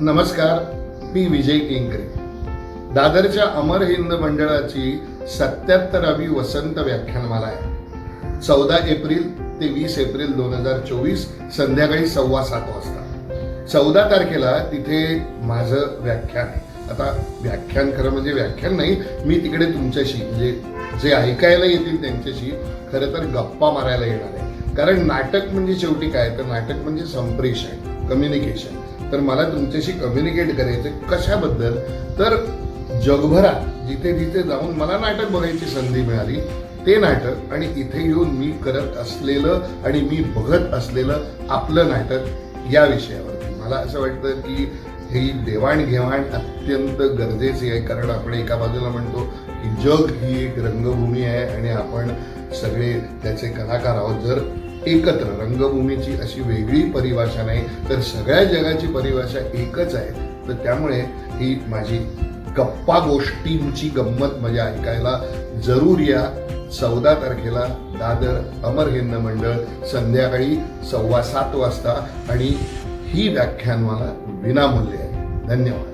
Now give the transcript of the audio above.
नमस्कार मी विजय केंकरे दादरच्या अमर हिंद मंडळाची सत्याहत्तरावी वसंत व्याख्यानमाला आहे. चौदा एप्रिल ते वीस एप्रिल दोन हजार चोवीस संध्याकाळी सव्वा सात वाजता. चौदा तारखेला तिथे माझं व्याख्यान आहे. आता व्याख्यान खरं म्हणजे व्याख्यान नाही मी तिकडे तुमच्याशी म्हणजे जे ऐकायला येतील त्यांच्याशी खरं तर गप्पा मारायला येणार आहे. कारण नाटक म्हणजे शेवटी काय? तर नाटक म्हणजे संप्रेषण कम्युनिकेशन तर मला तुमच्याशी कम्युनिकेट करायचं कशाबद्दल? तर जगभरात जिथे जिथे जाऊन मला नाटक बघायची संधी मिळाली ते नाटक आणि इथे येऊन मी करत असलेलं आणि मी बघत असलेलं आपलं नाटक या विषयावरती. मला असं वाटतं की ही देवाणघेवाण अत्यंत गरजेची आहे कारण आपण एका बाजूला म्हणतो की जग ही एक रंगभूमी आहे आणि आपण सगळे त्याचे कलाकार आहोत. जर एकत्र. रंगभूमीची अशी वेगळी परिभाषा नाही तर सगळ्या जगाची परिभाषा एकच आहे. तर त्यामुळे ही माझी गप्पा गोष्टींची गंमत मजा ऐकायला जरूर या. चौदा तारखेला दादर अमर हिंद मंडळ संध्याकाळी सव्वा सात वाजता आणि ही व्याख्यानमाला विनामूल्य आहे. धन्यवाद.